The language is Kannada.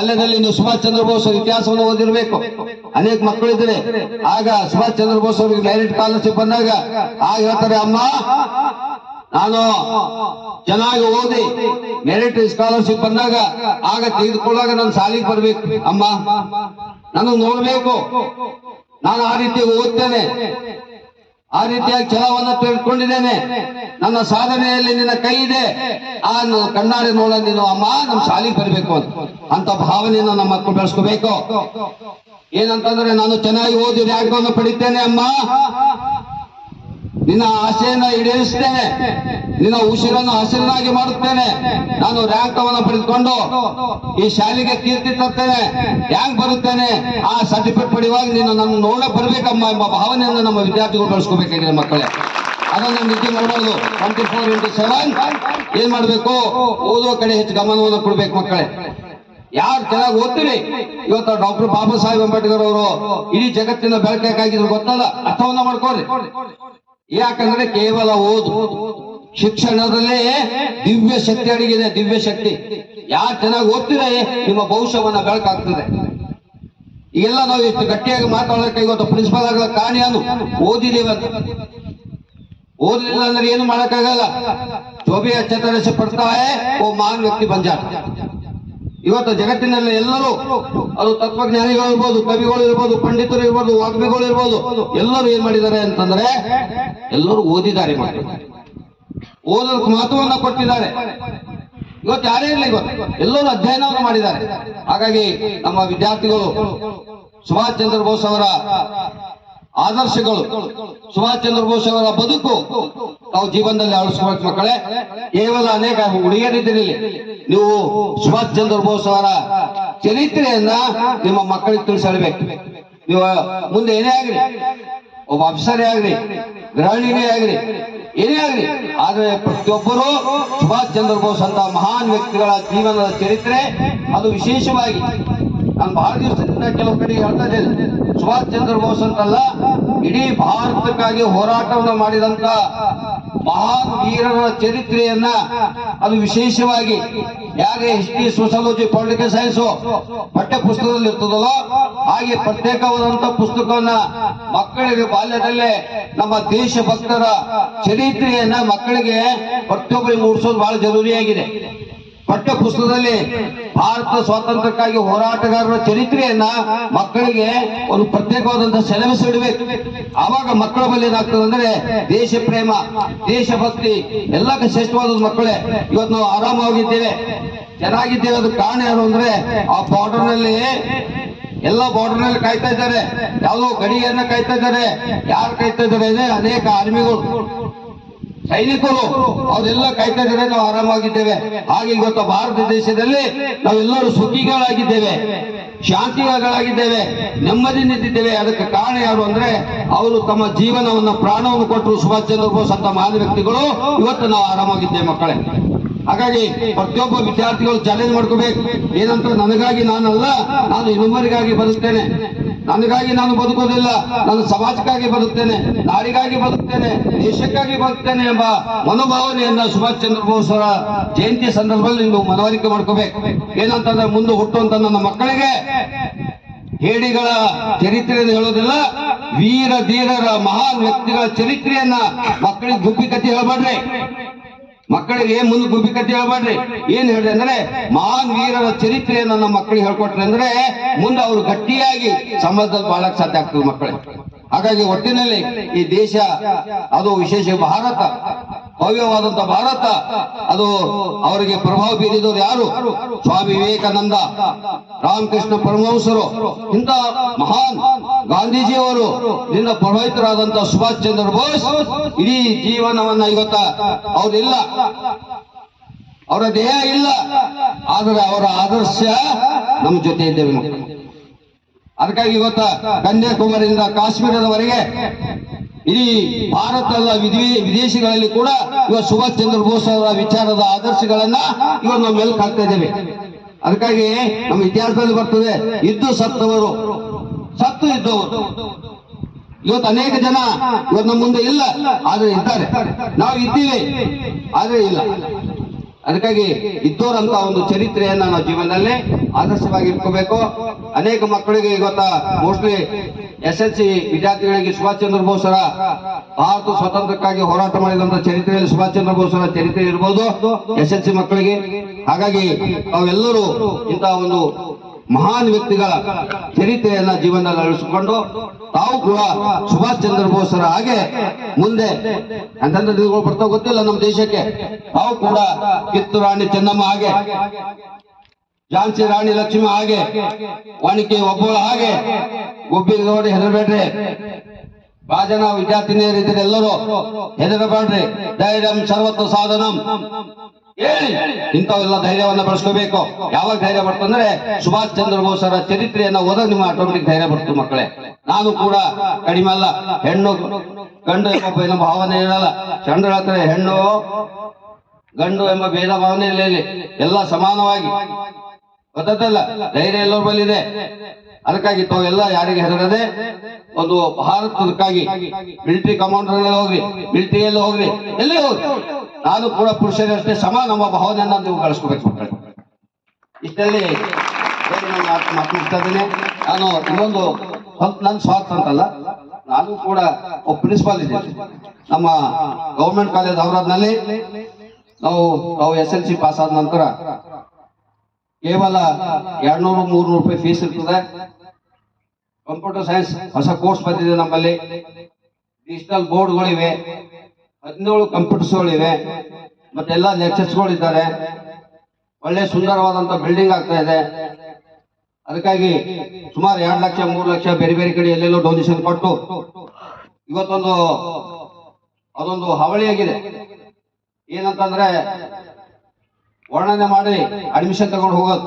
ಶಾಲೆಯಲ್ಲಿ ನೀವು ಸುಭಾಷ್ ಚಂದ್ರ ಬೋಸ್ ಅವರ ಇತಿಹಾಸವನ್ನು ಓದಿರಬೇಕು. ಅನೇಕ ಮಕ್ಕಳಿದ್ರೆ ಆಗ ಸುಭಾಷ್ ಚಂದ್ರ ಬೋಸ್ ಅವರಿಗೆ ಡೈರೆಕ್ಟ್ ಸ್ಕಾಲರ್ಶಿಪ್ ಬಂದಾಗ ಆಗ ಹೇಳ್ತಾರೆ, ಅಮ್ಮ, ನಾನು ಚೆನ್ನಾಗಿ ಓದಿ ಮೆರಿಟ್ ಸ್ಕಾಲರ್ಶಿಪ್ ಬಂದಾಗ ಆಗ ತೆಗೆದುಕೊಳ್ಳಾಗ ನಾನು ಸಾಲಿಗೆ ಬರ್ಬೇಕು. ಅಮ್ಮ, ನಾನು ನೋಡ್ಬೇಕು. ನಾನು ಆ ರೀತಿ ಓದ್ತೇನೆ. ಆ ರೀತಿಯಾಗಿ ಛಲವನ್ನು ತೆಗೆದುಕೊಂಡಿದ್ದೇನೆ. ನನ್ನ ಸಾಧನೆಯಲ್ಲಿ ನಿನ್ನ ಕೈ ಇದೆ. ಆ ಕಣ್ಣಾರೆ ನೋಡ ನೀನು, ಅಮ್ಮ ನಮ್ಮ ಶಾಲೆಗೆ ಬರಬೇಕು ಅಂತ. ಅಂತ ಭಾವನೆಯನ್ನು ನಮ್ಮ ಮಕ್ಕಳು ಬೆಳೆಸ್ಕೋಬೇಕು. ಏನಂತಂದ್ರೆ ನಾನು ಚೆನ್ನಾಗಿ ಓದಿ ರ್ಯಾಂಕ್ ಅನ್ನು ಪಡಿತೇನೆ, ಅಮ್ಮ. ನಿನ್ನ ಆಸೆಯನ್ನ ಈಡೇರಿಸ್ತೇನೆ. ನಿನ್ನ ಉಸಿರನ್ನು ಹಸಿರನಾಗಿ ಮಾಡುತ್ತೇನೆ. ನಾನು ರ್ಯಾಂಕ್ ಅನ್ನು ಪಡೆದುಕೊಂಡು ಈ ಶಾಲೆಗೆ ಕೀರ್ತಿ ತರ್ತೇನೆ. ರ್ಯಾಂಕ್ ಬರುತ್ತೇನೆ? ಆ ಸರ್ಟಿಫಿಕೇಟ್ ಪಡೆಯುವಾಗ ನೀನು ನನ್ನ ನೋಡ ಬರಬೇಕಮ್ಮ ಎಂಬ ಭಾವನೆಯನ್ನು ನಮ್ಮ ವಿದ್ಯಾರ್ಥಿಗಳು ಬೆಳೆಸ್ಕೋಬೇಕಾಗಿದೆ ಮಕ್ಕಳೇ. ಅದನ್ನು ನಿದ್ದೆ ಮಾಡಬಾರ್ದು ಟ್ವೆಂಟಿ ಫೋರ್ ಇಂಟು ಸೆವೆನ್ ಏನ್ ಮಾಡ್ಬೇಕು? ಓದುವ ಕಡೆ ಹೆಚ್ಚು ಗಮನವನ್ನು ಕೊಡ್ಬೇಕು ಮಕ್ಕಳೇ. ಯಾರು ಚೆನ್ನಾಗಿ ಓದ್ತೀರಿ? ಇವತ್ತು ಡಾಕ್ಟರ್ ಬಾಬಾ ಸಾಹೇಬ್ ಅಂಬೇಡ್ಕರ್ ಅವರು ಇಡೀ ಜಗತ್ತಿನ ಬೆಳಕಾಗಿದ್ರು ಗೊತ್ತಲ್ಲ? ಅರ್ಥವನ್ನ ಮಾಡ್ಕೊಳ್ರಿ. ಯಾಕಂದ್ರೆ ಕೇವಲ ಓದು. ಶಿಕ್ಷಣದಲ್ಲೇ ದಿವ್ಯ ಶಕ್ತಿ ಅಡಗಿದೆ, ದಿವ್ಯ ಶಕ್ತಿ. ಯಾರು ಚೆನ್ನಾಗಿ ಓದ್ತಿದೆ, ನಿಮ್ಮ ಭವಿಷ್ಯವನ್ನ ಬೆಳಕಾಗ್ತದೆ. ಈಗೆಲ್ಲ ನಾವು ಎಷ್ಟು ಗಟ್ಟಿಯಾಗಿ ಮಾತಾಡೋಕೆ ಇವತ್ತು ಪ್ರಿನ್ಸಿಪಲ್ ಆಗೋ ಕಾರಣ ಅದು. ಓದಿದೀವಂತ ಓದಲಿಲ್ಲ ಅಂದ್ರೆ ಏನು ಮಾಡಕ್ಕಾಗಲ್ಲ. ಜೋಬಿ ಚತರಸೆ ಪಡ್ತಾವೆ ಓ ಮಹಾನ್ ವ್ಯಕ್ತಿ ಬಂಜಾರ. ಇವತ್ತು ಜಗತ್ತಿನಲ್ಲಿ ಎಲ್ಲರೂ ಅದು ತತ್ವಜ್ಞಾನಿಗಳು ಇರ್ಬೋದು ಕವಿಗಳು ಇರ್ಬೋದು ಪಂಡಿತರು ಇರ್ಬೋದು ವಾಗ್ಮಿಗಳು ಇರ್ಬೋದು ಎಲ್ಲರೂ ಏನ್ ಮಾಡಿದ್ದಾರೆ ಅಂತಂದ್ರೆ ಎಲ್ಲರೂ ಓದಿದ್ದಾರೆ ಮಕ್ಕಳು ಓದೋದಕ್ಕೆ ಮಹತ್ವವನ್ನ ಕೊಟ್ಟಿದ್ದಾರೆ. ಇವತ್ತು ಯಾರೇ ಇರಲಿ ಇವತ್ತು, ಎಲ್ಲರೂ ಅಧ್ಯಯನವನ್ನು ಮಾಡಿದ್ದಾರೆ. ಹಾಗಾಗಿ ನಮ್ಮ ವಿದ್ಯಾರ್ಥಿಗಳು ಸುಭಾಷ್ ಚಂದ್ರ ಬೋಸ್ ಅವರ ಆದರ್ಶಗಳು, ಸುಭಾಷ್ ಚಂದ್ರ ಬೋಸ್ ಅವರ ಬದುಕು ನಾವು ಜೀವನದಲ್ಲಿ ಅಳಿಸ್ಬೇಕು ಮಕ್ಕಳೇ. ಕೇವಲ ಅನೇಕ ಹುಡುಗಿಯರಿದ್ದೀರಿ ನೀವು ಸುಭಾಷ್ ಚಂದ್ರ ಬೋಸ್ ಅವರ ಚರಿತ್ರೆಯನ್ನ ನಿಮ್ಮ ಮಕ್ಕಳಿಗೆ ತಿಳಿಸಬೇಕು ನೀವು ಮುಂದೆ ಏನೇ ಆಗ್ರಿ ಒಬ್ಬ ಅಫ್ಸರೇ ಆಗ್ರಿ ಗೃಹಿಣಿನೇ ಆಗ್ರಿ ಏನೇ ಆಗ್ರಿ ಆದ್ರೆ ಪ್ರತಿಯೊಬ್ಬರು ಸುಭಾಷ್ ಚಂದ್ರ ಬೋಸ್ ಅಂತ ಮಹಾನ್ ವ್ಯಕ್ತಿಗಳ ಜೀವನದ ಚರಿತ್ರೆ, ಅದು ವಿಶೇಷವಾಗಿ ನಾನು ಬಹಳ ದಿವಸದಿಂದ ಕೆಲವು ಕಡೆ ಹೇಳ್ತಾ ಇದ್ದೇನೆ ಸುಭಾಷ್ ಚಂದ್ರ ಬೋಸ್ ಅಂತಲ್ಲ, ಇಡೀ ಭಾರತಕ್ಕಾಗಿ ಹೋರಾಟವನ್ನು ಮಾಡಿದಂತ ಮಹಾನ್ ವೀರರ ಚರಿತ್ರೆಯನ್ನ ಅದು ವಿಶೇಷವಾಗಿ ಯಾಕೆ ಹಿಸ್ಟ್ರಿ ಸೋಷಾಲಜಿ ಪೊಲಿಟಿಕಲ್ ಸೈನ್ಸ್ ಪಠ್ಯ ಪುಸ್ತಕದಲ್ಲಿ ಇರ್ತದಲ್ಲ ಹಾಗೆ ಪ್ರತ್ಯೇಕವಾದಂತ ಪುಸ್ತಕವನ್ನ ಮಕ್ಕಳಿಗೆ ಬಾಲ್ಯದಲ್ಲೇ ನಮ್ಮ ದೇಶಭಕ್ತರ ಚರಿತ್ರೆಯನ್ನ ಮಕ್ಕಳಿಗೆ ಪ್ರತಿಯೊಬ್ಬರಿಗೆ ಮೂಡಿಸೋದು ಬಹಳ ಜರೂರಿಯಾಗಿದೆ. ಪಠ್ಯ ಪುಸ್ತಕದಲ್ಲಿ ಭಾರತ ಸ್ವಾತಂತ್ರ್ಯಕ್ಕಾಗಿ ಹೋರಾಟಗಾರರ ಚರಿತ್ರೆಯನ್ನ ಮಕ್ಕಳಿಗೆ ಒಂದು ಪ್ರತ್ಯೇಕವಾದಂತಹ ಸಿಲೆಬಸ್ ಇಡಬೇಕು. ಆವಾಗ ಮಕ್ಕಳ ಬಳಿ ಏನಾಗ್ತದೆ ಅಂದ್ರೆ ದೇಶ ಪ್ರೇಮ ದೇಶಭಕ್ತಿ ಎಲ್ಲಕ್ಕೆ ಶ್ರೇಷ್ಠವಾದ ಮಕ್ಕಳೇ. ಇವತ್ತು ನಾವು ಆರಾಮವಾಗಿದ್ದೇವೆ. ಚೆನ್ನಾಗಿದ್ದೇವೆ ಅದಕ್ಕೆ ಕಾರಣ ಯಾರು ಅಂದ್ರೆ ಆ ಬಾರ್ಡರ್ನಲ್ಲಿ ಎಲ್ಲ ಬಾರ್ಡರ್ನಲ್ಲಿ ಕಾಯ್ತಾ ಇದ್ದಾರೆ. ಯಾವುದೋ ಗಡಿಯನ್ನ ಕಾಯ್ತಾ ಇದ್ದಾರೆ. ಯಾರು ಕಾಯ್ತಾ ಇದ್ದಾರೆ ಅಂದ್ರೆ ಅನೇಕ ಆರ್ಮಿಗಳು ಸೈನಿಕರು, ಅವರೆಲ್ಲ ಕಾಯ್ತಾ ಇದ್ದಾರೆ ನಾವು ಆರಾಮಾಗಿದ್ದೇವೆ. ಹಾಗೆ ಇವತ್ತು ಭಾರತ ದೇಶದಲ್ಲಿ ನಾವೆಲ್ಲರೂ ಸುಖಿಗಳಾಗಿದ್ದೇವೆ ಶಾಂತಿಗಳಾಗಿದ್ದೇವೆ ನೆಮ್ಮದಿ ನಿಂತಿದ್ದೇವೆ. ಅದಕ್ಕೆ ಕಾರಣ ಯಾರು ಅಂದ್ರೆ, ಅವರು ತಮ್ಮ ಜೀವನವನ್ನು, ಪ್ರಾಣವನ್ನು ಕೊಟ್ಟರು. ಸುಭಾಷ್ ಚಂದ್ರ ಬೋಸ್ ಅಂತ ಮಹಾನ್ ವ್ಯಕ್ತಿಗಳು ಇವತ್ತು ನಾವು ಆರಾಮಾಗಿದ್ದೇವೆ ಮಕ್ಕಳೇ. ಹಾಗಾಗಿ ಪ್ರತಿಯೊಬ್ಬ ವಿದ್ಯಾರ್ಥಿಗಳು ಚಾಲೆಂಜ್ ಮಾಡ್ಕೋಬೇಕು. ಏನಂತ ನನಗಾಗಿ ನಾನಲ್ಲ, ನಾನು ಇನ್ನೊಬ್ಬರಿಗಾಗಿ ಬದುಕ್ತೇನೆ ನನಗಾಗಿ ನಾನು ಬದುಕೋದಿಲ್ಲ, ನಾನು ಸಮಾಜಕ್ಕಾಗಿ ಬದುಕ್ತೇನೆ, ನಾಡಿಗಾಗಿ ಬದುಕ್ತೇನೆ, ದೇಶಕ್ಕಾಗಿ ಬದುಕ್ತೇನೆ ಎಂಬ ಮನೋಭಾವನೆಯನ್ನ ಸುಭಾಷ್ ಚಂದ್ರ ಬೋಸ್ ಅವರ ಜಯಂತಿ ಸಂದರ್ಭದಲ್ಲಿ ನೀವು ಮನವರಿಕೆ ಮಾಡ್ಕೋಬೇಕು. ಏನಂತಂದ್ರೆ ಮುಂದೆ ಹುಟ್ಟುವಂತ ನನ್ನ ಮಕ್ಕಳಿಗೆ ಹೇಡಿಗಳ ಚರಿತ್ರೆಯನ್ನು ಹೇಳೋದಿಲ್ಲ, ವೀರ ಧೀರರ ಮಹಾನ್ ವ್ಯಕ್ತಿಗಳ ಚರಿತ್ರೆಯನ್ನ ಮಕ್ಕಳಿಗೆ ಗುಬ್ಬಿ ಕಥೆ ಹೇಳ್ಬೇಡ್ರಿ. ಮಕ್ಕಳಿಗೆ ಮುಂದೆ ಗುಬ್ಬಿ ಕಥೆ ಹೇಳ್ಬೇಡ್ರಿ. ಏನ್ ಹೇಳ್ರಿ ಅಂದ್ರೆ, ಮಹಾನ್ ವೀರರ ಚರಿತ್ರೆಯನ್ನ ನಮ್ಮ ಮಕ್ಕಳಿಗೆ ಹೇಳ್ಕೊಟ್ರಿ ಅಂದ್ರೆ, ಮುಂದೆ ಅವರು ಗಟ್ಟಿಯಾಗಿ ಸಮಾಜದಲ್ಲಿ ಬಾಳಕ್ ಸಾಧ್ಯ ಆಗ್ತದೆ ಮಕ್ಕಳಿಗೆ ಹಾಗಾಗಿ ಒಟ್ಟಿನಲ್ಲಿ ಈ ದೇಶ, ಅದು ವಿಶೇಷ ಭಾರತ. ಭವ್ಯವಾದಂತ ಭಾರತ. ಅದು ಅವರಿಗೆ ಪ್ರಭಾವ ಬೀರಿದವರು ಯಾರು? ಸ್ವಾಮಿ ವಿವೇಕಾನಂದ, ರಾಮಕೃಷ್ಣ ಪರಮಹಂಸರು, ಇಂಥ ಮಹಾನ್ ಗಾಂಧೀಜಿಯವರು. ನಿನ್ನ ಪ್ರಭಾವಿತರಾದಂತ ಸುಭಾಷ್ ಚಂದ್ರ ಬೋಸ್ ಇಡೀ ಜೀವನವನ್ನ ಇವತ್ತ ಅವರಿಲ್ಲ. ಅವರ ದೇಹ ಇಲ್ಲ. ಆದರೆ ಅವರ ಆದರ್ಶ ನಮ್ಮ ಜೊತೆ ಇದ್ದೇವೆ ಅದಕ್ಕಾಗಿ ಇವತ್ತ ಕನ್ಯಾಕುಮಾರಿಯಿಂದ ಕಾಶ್ಮೀರದವರೆಗೆ ಇಡೀ ಭಾರತದ ವಿದೇ- ವಿದೇಶಗಳಲ್ಲಿ ಕೂಡ ಇವತ್ತು ಸುಭಾಷ್ ಚಂದ್ರ ಬೋಸ್ ಅವರ ವಿಚಾರದ ಆದರ್ಶಗಳನ್ನ ಇವತ್ತು ನಾವು ಮೆಲ್ಕ್ ಹಾಕ್ತಾ ಇದ್ದೇವೆ. ಅದಕ್ಕಾಗಿ ನಮ್ಮ ಇತಿಹಾಸದಲ್ಲಿ ಬರ್ತದೆ, ಇದ್ದು ಸತ್ತವರು. ಸತ್ತು ಇದ್ದವರು. ಇವತ್ತು ಅನೇಕ ಜನ ಇವತ್ತು ನಮ್ಮ ಮುಂದೆ ಇಲ್ಲ, ಆದ್ರೆ ಇದ್ದಾರೆ. ನಾವು ಇದ್ದೀವಿ, ಆದ್ರೆ ಇಲ್ಲ. ಅದಕ್ಕಾಗಿ ಇದ್ದೋರಂತ ಒಂದು ಚರಿತ್ರೆಯನ್ನ ನಾವು ಜೀವನದಲ್ಲಿ ಆದರ್ಶವಾಗಿ ಇಟ್ಕೋಬೇಕು. ಅನೇಕ ಮಕ್ಕಳಿಗೆ ಇವತ್ತ ಮೋಸ್ಟ್ಲಿ ಎಸ್ ವಿದ್ಯಾರ್ಥಿಗಳಿಗೆ ಸುಭಾಷ್ ಚಂದ್ರ ಬೋಸರ ಭಾರತ ಸ್ವಾತಂತ್ರ್ಯಕ್ಕಾಗಿ ಹೋರಾಟ ಮಾಡಿದಂತ ಚರಿತ್ರೆಯಲ್ಲಿ ಸುಭಾಷ್ ಚಂದ್ರ ಬೋಸರ ಚರಿತ್ರೆ ಇರಬಹುದು ಎಸ್ ಮಕ್ಕಳಿಗೆ. ಹಾಗಾಗಿ ಅವೆಲ್ಲರೂ ಇಂತಹ ಒಂದು ಮಹಾನ್ ವ್ಯಕ್ತಿಗಳ ಚರಿತ್ರೆಯನ್ನ ಜೀವನದಲ್ಲಿ ಅಳಿಸಿಕೊಂಡು ತಾವು ಕೂಡ ಸುಭಾಷ್ ಚಂದ್ರ ಬೋಸರ ಹಾಗೆ ಮುಂದೆ ಅಂತಂದ್ರೆ ಬರ್ತಾವ ಗೊತ್ತಿಲ್ಲ ನಮ್ಮ ದೇಶಕ್ಕೆ. ತಾವು ಕೂಡ ಕಿತ್ತು ರಾಣಿ ಚೆನ್ನಮ್ಮ ಹಾಗೆ ಝಾನ್ಸಿ ರಾಣಿ ಲಕ್ಷ್ಮಿ ಹಾಗೆ ವಾಣಿಕೆ ಒಬ್ಬಳ ಹಾಗೆ ಗುಬ್ಬಿಲ್ ನೋಡಿ ಹೆದರಬೇಡ್ರಿ. ರಾಜನ ವಿದ್ಯಾರ್ಥಿನಿಯರಿದ್ದೀರಿ ಎಲ್ಲರೂ ಹೆದರಬೇಡ್ರಿ ಧೈರ್ಯಂ ಸರ್ವತ್ವ ಸಾಧನಂ. ಹೇಳಿ, ಇಂಥವೆಲ್ಲ ಧೈರ್ಯವನ್ನ ಬಳಸ್ಕೋಬೇಕು. ಯಾವಾಗ ಧೈರ್ಯ ಬರ್ತಂದ್ರೆ ಸುಭಾಷ್ ಚಂದ್ರ ಬೋಸರ ಚರಿತ್ರೆಯನ್ನ ಓದ ನಿಮ್ಮ ಆಟೋಮೆಟಿಕ್ ಧೈರ್ಯ ಬರ್ತದೆ ಮಕ್ಕಳೇ. ನಾನು ಕೂಡ ಕಡಿಮೆ ಅಲ್ಲ, ಹೆಣ್ಣು ಗಂಡು ಎಂಬ ಏನೋ ಭಾವನೆ ಇರಲ್ಲ ಚಂದ್ರ ಹೇಳ್ತಾರೆ ಹೆಣ್ಣು ಗಂಡು ಎಂಬ ಭೇದ ಭಾವನೆ ಇಲ್ಲಿ. ಎಲ್ಲ ಸಮಾನವಾಗಿ ಗೊತ್ತಲ್ಲ ಧೈರ್ಯ ಎಲ್ಲರ ಬಲ್ಲಿದೆ ಅದಕ್ಕಾಗಿ ತಾವೆಲ್ಲ ಯಾರಿಗೆ ಹೆದರದೆ ಒಂದು ಭಾರತದಕ್ಕಾಗಿ ಮಿಲಿಟರಿ ಕಮಾಂಡರ್ ಹೋಗ್ರಿ ಮಿಲಿಟರಿಯಲ್ಲಿ ಹೋಗ್ರಿ, ಎಲ್ಲಿ ಹೋಗ್ರಿ? ನಾನು ಕೂಡ ಪುರುಷರಷ್ಟೇ ಸಮ ನಮ್ಮ ಭಾವನೆಯನ್ನ ನೀವು ಕಳಿಸ್ಕೋಬೇಕು ಇಷ್ಟಲ್ಲಿ ಹೇಳಿ ನಾನು ಇನ್ನೊಂದು ನನ್ನ ಸ್ವಾರ್ಥ ಅಂತಲ್ಲ, ನಾನು ಕೂಡ ಒಬ್ಬ ಪ್ರಿನ್ಸಿಪಾಲ್ ಇದ್ದೇನೆ. ನಮ್ಮ ಗೌರ್ಮೆಂಟ್ ಕಾಲೇಜ್ ಔರಾದ್ನಲ್ಲಿ ನಾವು ನಾವು ಎಸ್ ಎಲ್ ಸಿ ಪಾಸ್ ಆದ ನಂತರ ಕೇವಲ ಎರಡ್ನೂರು, ಮೂರ್ನೂರು ರೂಪಾಯಿ ಫೀಸ್ ಇರ್ತದೆ. ಕಂಪ್ಯೂಟರ್ ಸೈನ್ಸ್ ಹೊಸ ಕೋರ್ಸ್ ಬಂದಿದೆ ನಮ್ಮಲ್ಲಿ. ಡಿಜಿಟಲ್ ಬೋರ್ಡ್ಗಳಿವೆ ಹದಿನೇಳು ಕಂಪ್ಯೂಟರ್ಸ್ಗಳಿವೆ ಮತ್ತೆಲ್ಲ ಲೆಕ್ಚರ್ಸ್ಗಳಿದ್ದಾರೆ ಒಳ್ಳೆ ಸುಂದರವಾದಂಥ ಬಿಲ್ಡಿಂಗ್ ಆಗ್ತಾ ಇದೆ. ಅದಕ್ಕಾಗಿ ಸುಮಾರು ಎರಡು ಲಕ್ಷ, ಮೂರು ಲಕ್ಷ ಬೇರೆ ಬೇರೆ ಕಡೆ ಎಲ್ಲೆಲ್ಲೋ ಡೊನೇಷನ್ ಕೊಟ್ಟು ಇವತ್ತೊಂದು ಅದೊಂದು ಹವಳಿಯಾಗಿದೆ ಏನಂತಂದ್ರೆ ವರ್ಣನೆ ಮಾಡಿ ಅಡ್ಮಿಷನ್ ತಗೊಂಡು ಹೋಗೋದು.